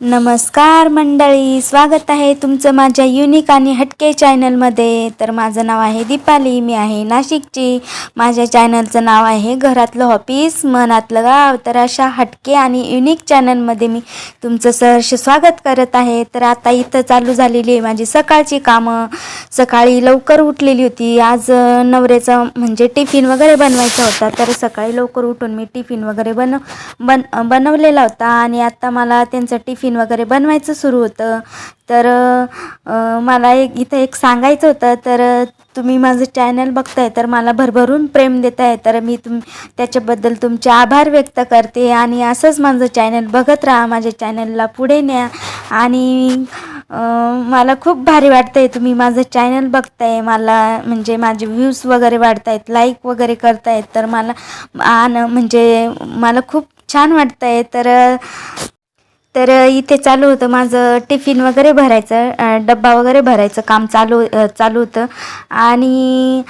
नमस्कार मंडळी स्वागत आहे तुमचं माझ्या युनिक आणि हटके चॅनलमध्ये तर माझं नाव आहे दीपाली मी आहे नाशिकची. माझ्या चॅनलचं नाव आहे घरातलं ऑफिस मनातलं गाव. तर अशा हटके आणि युनिक चॅनलमध्ये मी तुमचं सहर्ष स्वागत करत आहे. तर आता इथं चालू झालेली आहे माझी सकाळची कामं. सकाळी लवकर उठलेली होती. आज नवऱ्याचं नवऱ्याचा म्हणजे टिफिन वगैरे बनवायचा होता. तर सकाळी लवकर उठून मी टिफिन वगैरे बनव बन बनवलेला होता. आणि आता मला त्यांचं टिफिन वगैरे बनवायचं सुरू होतं. तर मला एक इथं एक सांगायचं होतं तर तुम्ही माझं चॅनल बघताय तर मला भरभरून प्रेम देत आहे तर मी तुम त्याच्याबद्दल तुमचे आभार व्यक्त करते आणि असंच माझं चॅनल बघत राहा माझ्या चॅनलला पुढे न्या. आणि मला खूप भारी वाटतंय तुम्ही माझं चॅनल बघताय. मला म्हणजे माझे व्ह्यूज वगैरे वाढतायत लाईक वगैरे करतायत. तर मला आणि म्हणजे मला खूप छान वाटतंय. तर तर इथे चालू होतं माझं टिफिन वगैरे भरायचं डब्बा वगैरे भरायचं काम चालू चालू होतं. आणि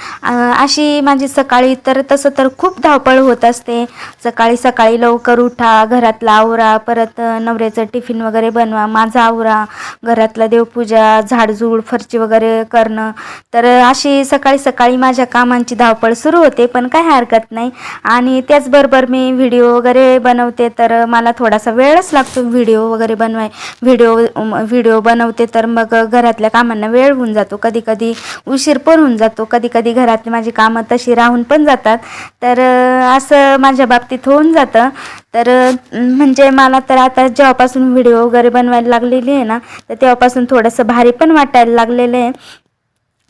अशी माझी सकाळी तर तसं तर खूप धावपळ होत असते. सकाळी सकाळी लवकर उठा घरातला आवरा परत नवऱ्याचं टिफिन वगैरे बनवा माझा आवरा घरातला देवपूजा झाडझूड फरची वगैरे करणं. तर अशी सकाळी सकाळी माझ्या कामांची धावपळ सुरू होते पण काय हरकत नाही. आणि त्याचबरोबर मी व्हिडिओ वगैरे बनवते तर मला थोडासा वेळच लागतो व्हिडिओ व्हिडिओ वगैरे बनवाय व्हिडिओ व्हिडिओ बनवते तर मग घरातल्या कामांना वेळ होऊन जातो. कधी कधी उशीर पण होऊन जातो. कधी कधी घरातली माझी कामं तशी राहून पण जातात. तर असं माझ्या बाबतीत होऊन जातं. तर म्हणजे मला तर आता जेव्हापासून व्हिडिओ वगैरे बनवायला लागलेली आहे ना तर तेव्हापासून थोडंसं भारी पण वाटायला लागलेलं आहे.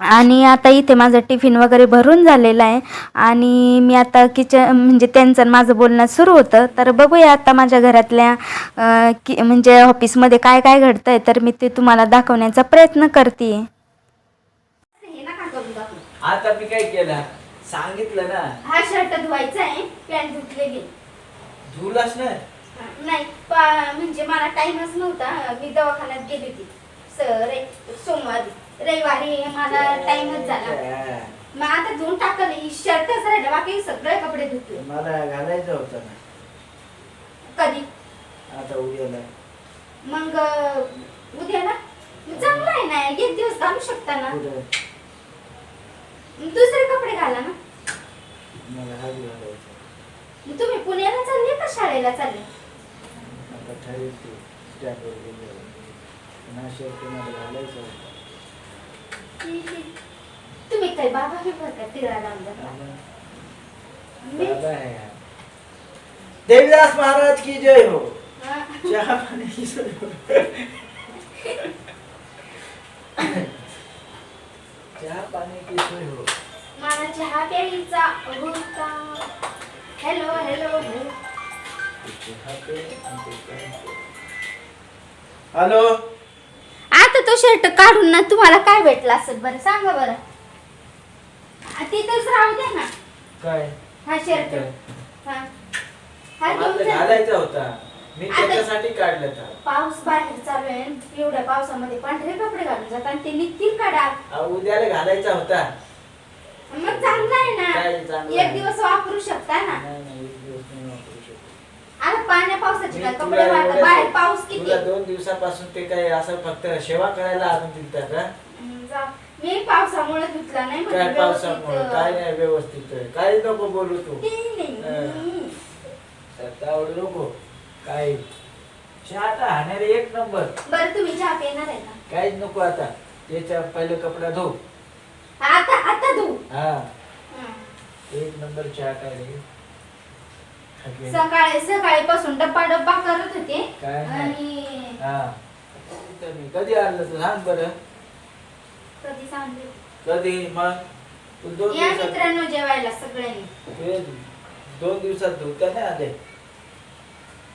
आणि आता इथे माझं टिफिन वगैरे भरून झालेलं आहे. आणि मी आता किचन म्हणजे त्यांचं माझं बोलणं सुरू होतं. तर बघूया आता माझ्या घरातल्या कि म्हणजे ऑफिसमध्ये काय काय घडतंय तर मी ते तुम्हाला दाखवण्याचा प्रयत्न करते आता मी काय केलं? सांगितलं ना. हा शर्ट धुवायचा आहे पॅन्ट धुलास ना? नाही म्हणजे मला टाइमच नव्हता. मी दवाखान्यात गेली होती. स- रे सोमवारी. रविवारी मला टाइमच झाला. मग आता धुवून टाकलं शर्टच राहिलं बाकी सगळे कपडे धुतले. मला घालायचं होतं ना. कधी? आता उद्याला. मग मग चांगलं आहे ना एक दिवस घालू शकता ना. कुठं? मग दुसरे कपडे घाला ना. मला हात घालायचा. मग तुम्ही पुण्याला चालले का शाळेला चालले? आता ठरवते स्टँडवर गेल्यावर पण हा शर्ट मला घालायचा होता. तुम्ही काय बाबा बी बरं का. देवीदास महाराज की जय हो. चहा पाणी की सोय हो. चहा पाणी की सोय हो? मला चहा प्यायचा होता. हॅलो हॅलो हॅलो शर्ट काढून ना तुम्हाला काय भेटला असेल बरं? सांगा बरं. आ, तिथंच राहू दे ना. काय? हा शर्ट हा. हा मला. घालायचा होता. मी आता- त्याच्यासाठी काढला था पाऊस बाहेर चालू आहे. एवढ्या पावसामध्ये पांढरे कपडे घालून जातात आणि ते निघतील का डाग? अहो, उद्याला घालायचा होता. मग चांगलं आहे ना. चांगलं एक आहे? दिवस वापरू शकता ना. नाही नाही. आता पाण्या पावसाचे मी काय तुला कपडे वाळतात. एवढं- बाहेर पाऊस किती? तुला दोन दिवसापासून ते काय असं फक्त सेवा करायला आणून दिलता का? हम्म, जा. मी पावसामुळे धुतला नाही काय पावसामुळे? काय नाही व्यवस्थित. आहे. काही नको बोलू तू. नाही. आवडू नको. काय चहा आता हाणारे एक नंबर. बरं तुम्ही चहा पिणार आहे का? काहीच नको आता. त्याच्या पहिले कपडा धो. आता आता धू? हा. हं. एक नंबर चहा काय रे. सकाळी सकाळी पासून डब्बा डब्बा करत होते. काय? नाही. आणि हा. मी कधी आणलं तू? सांग बरं. कधी सांगते? कधी? मग? तू दोन या दिवसात मित्रांनो जेवायला सगळ्यांनी. दोन दिवसात धुता नाही आले?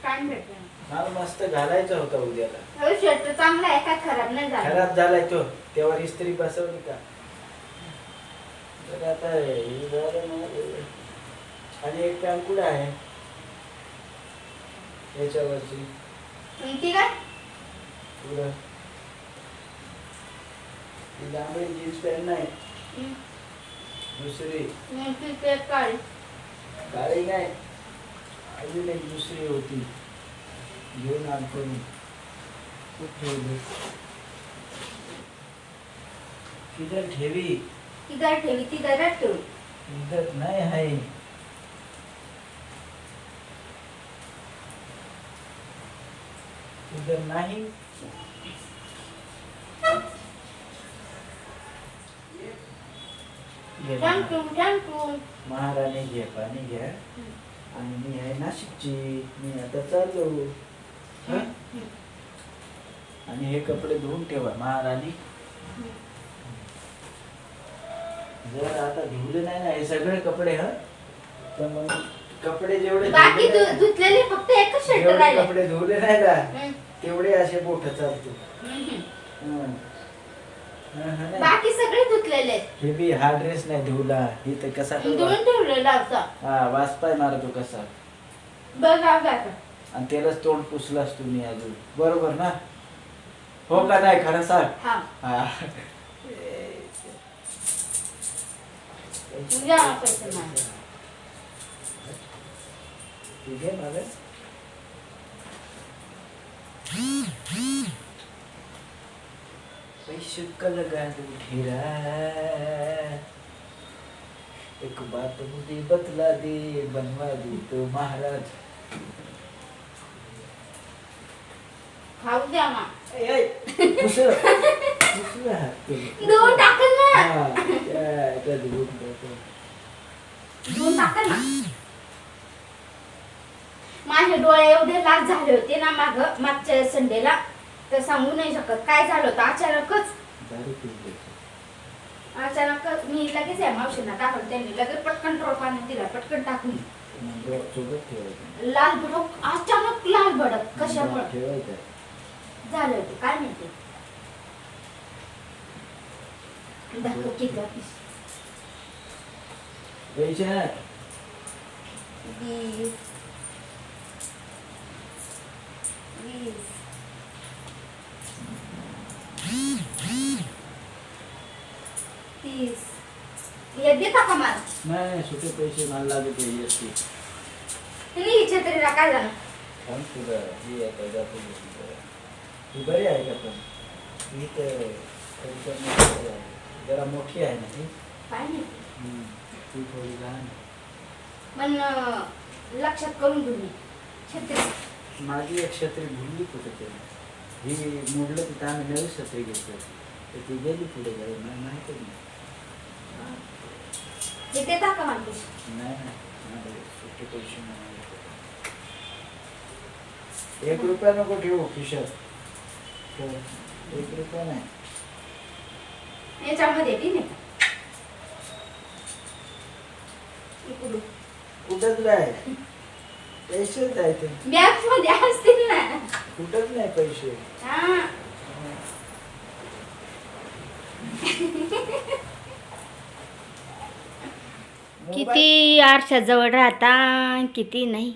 टाइम भेटला मला मस्त घालायचा होता उद्याला. शर्ट चांगला आहे काय खराब नाही झाला. खराब झालाय तो. तेव्हा इस्त्री बसवली का? तर आता हे झालं ना, आणि एक पॅन कुठे आहे? याच्यावरची ती काय? पुढं. लांबडी जीन्स पॅन्ट नाही. दुसरी. मग ती काढ काळी नाही. अजून एक दुसरी होती. घेऊन आणतो मी ठेवली. किधर ठेवी. तिथं ठेवी तिथं ठेवू? इधर नाही आहे. इधर नाही. महाराणी घे पाणी घ्या. आणि मी आहे नाशिकची. मी आता चाललो. हं? आणि हे कपडे धुवून ठेवा महाराणी. जर आता धुवले नाही ना हे सगळे कपडे ह? तर मग कपडे जेवढे बाकी धुतलेले फक्त एकच शर्ट कपडे धुवले नाही ना. तेवढे असे बोट चालतो. हं. हं. हं, हं, नाही. बाकी सगळे धुतलेले आहेत. हे बी हा ड्रेस नाही धुवला. हे तर कसा धुवून ठेवलेला होता हा वाजपाय मारतो कसा? बघा आणि त्यालाच तोंड पुसलास तुम्ही अजून. बरोबर ना? हो का नाही खरं सांग? हा. हा. तुझ्या. ठीक आहे पैसे का लगा दू ढेरा एक बात मुझे बतला दे बनवा दे तो महाराज खाऊ द्या ना. धुवून टाकल ना हा. धुवून टाकल ना माझे डोळे एवढे लाल झाले होते ना माग मागच्या संडेला. तर सांगू नाही शकत. काय झालं होतं? अचानकच. दारू पिली. अचानक मी लगेच या मावशींना टाकलं. त्यांनी लगेच पटकन ट्रोल पाण्यात दिला. पटकन टाकून. लाल भडक अचानक लाल भडक. कशामुळे? झालं होतं. काय माहिती? दाखव किती आपली. पैसे नाही वीस वीस तीस हे देता का मला नाही नाही, सुटे पैसे मला लागत आहे एस टी तुम्ही ही छत्रीला काय झालं थांब तुला ही आता जातो. ही बरी आहे का पण ही तर थोडी कमी आहे. जरा मोठी आहे ना ती काय नाही हम्म. ती थोडी लहान आहे. पण अं, लक्षात करून घेऊन ये. छत्री माझी एक छत्री भुलली कुठे तरी ही मोडलं तिथं आम्ही नवी छत्री घेतली तर ती गेली पुढे जाऊ नाही माहिती नाही देता का मला पैसे? नाही. नाही माझे सुट्टे पैसे नाही एक रुपया नको ठेवू खिशात. एक रुपया नाही. याच्यामध्ये ती नाही का. कुठंच नाही. पैसेच नाही ते बॅगमध्ये असतील ना. कुठंच नाही पैसे. हा. किती आरशाजवळ राहता किती नाही.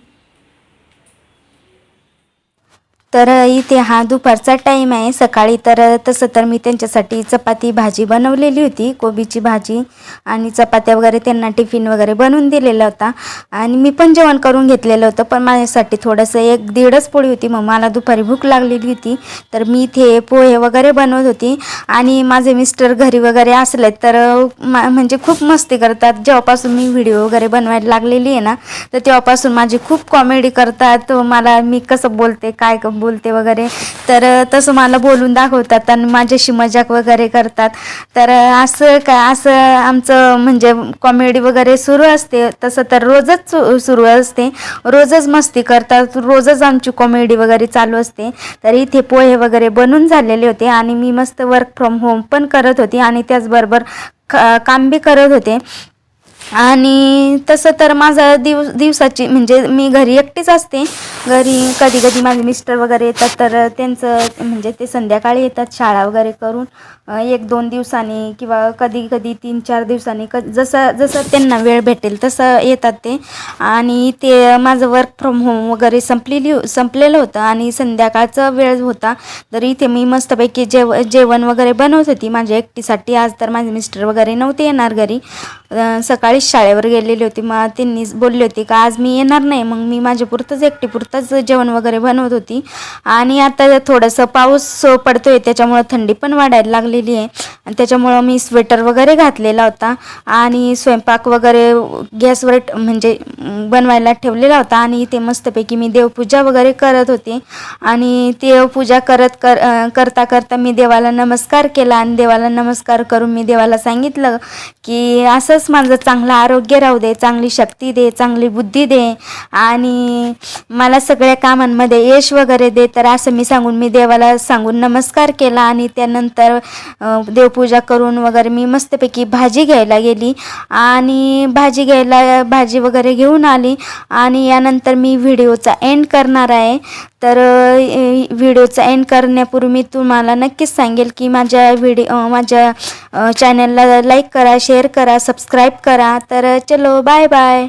तर इथे हा दुपारचा टाईम आहे. सकाळी तर तसं तर मी त्यांच्यासाठी चपाती भाजी बनवलेली होती. कोबीची भाजी आणि चपात्या वगैरे त्यांना टिफिन वगैरे बनवून दिलेला होता. आणि मी पण जेवण करून घेतलेलं होतं पण माझ्यासाठी थोडंसं एक दीडच पोळी होती. मग मला दुपारी भूक लागलेली होती. तर मी इथे पोहे वगैरे बनवत होती. आणि माझे मिस्टर घरी वगैरे असले तर मा म्हणजे खूप मस्ती करतात. जेव्हापासून मी व्हिडिओ वगैरे बनवायला लागलेली आहे ना तर तेव्हापासून माझी खूप कॉमेडी करतात. मला मी कसं बोलते काय बोलते वगैरे. तर तसं मला बोलून दाखवतात आणि माझ्याशी मजाक वगैरे करतात. तर असं काय असं आमचं म्हणजे कॉमेडी वगैरे सुरू असते. तसं तर रोजच सु- सुरू असते. रोजच मस्ती करतात. रोजच आमची कॉमेडी वगैरे चालू असते. तर इथे पोहे वगैरे बनून झालेले होते आणि मी मस्त वर्क फ्रॉम होम पण करत होती आणि त्याचबरोबर ख काम बी करत होते. आणि तसं तर माझा दिव दिवसाची म्हणजे मी घरी एकटीच असते. घरी कधी कधी माझे मिस्टर वगैरे येतात तर त्यांचं म्हणजे ते संध्याकाळी येतात शाळा वगैरे करून. एक दोन दिवसांनी किंवा कधी कधी तीन चार दिवसांनी क जसं जसं त्यांना वेळ भेटेल तसं येतात ते. आणि ते माझं वर्क फ्रॉम होम वगैरे संपलेली संपलेलं होतं आणि संध्याकाळचा वेळ होता. तर इथे मी मस्तपैकी जेव जेवण वगैरे बनवत होती. माझ्या एकटीसाठी आज तर माझे मिस्टर वगैरे नव्हते येणार घरी. सकाळी सकाळीच शाळेवर गेलेली होती. मग त्यांनी बोलली होती का आज मी येणार नाही. मग मी माझ्यापुरतंच एकटीपुरतंच जेवण वगैरे बनवत होती. आणि आता थोडंसं पाऊस पडतोय त्याच्यामुळं थंडी पण वाढायला लागली झालेली आहे. आणि त्याच्यामुळं मी स्वेटर वगैरे घातलेला होता आणि स्वयंपाक वगैरे गॅसवर म्हणजे बनवायला ठेवलेला होता आणि इथे मस्तपैकी मी देवपूजा वगैरे करत होते. आणि देवपूजा करत कर करता करता मी देवाला नमस्कार केला आणि देवाला नमस्कार करून मी देवाला सांगितलं की असंच माझं चांगलं आरोग्य राहू दे चांगली शक्ती दे चांगली बुद्धी दे आणि मला सगळ्या कामांमध्ये यश वगैरे दे. तर असं मी सांगून मी देवाला सांगून नमस्कार केला आणि त्यानंतर देवपूजा करून वगैरे मी मस्तपैकी भाजी घ्यायला गेली आणि भाजी घ्यायला भाजी वगैरे घेऊन आली आणि यानंतर मी व्हिडिओचा एंड करणार आहे. तर व्हिडिओचा एंड करण्यापूर्वी मी तुम्हाला नक्कीच सांगेल की माझ्या व्हिडिओ माझ्या चॅनलला लाईक करा शेअर करा सबस्क्राईब करा. तर चलो बाय बाय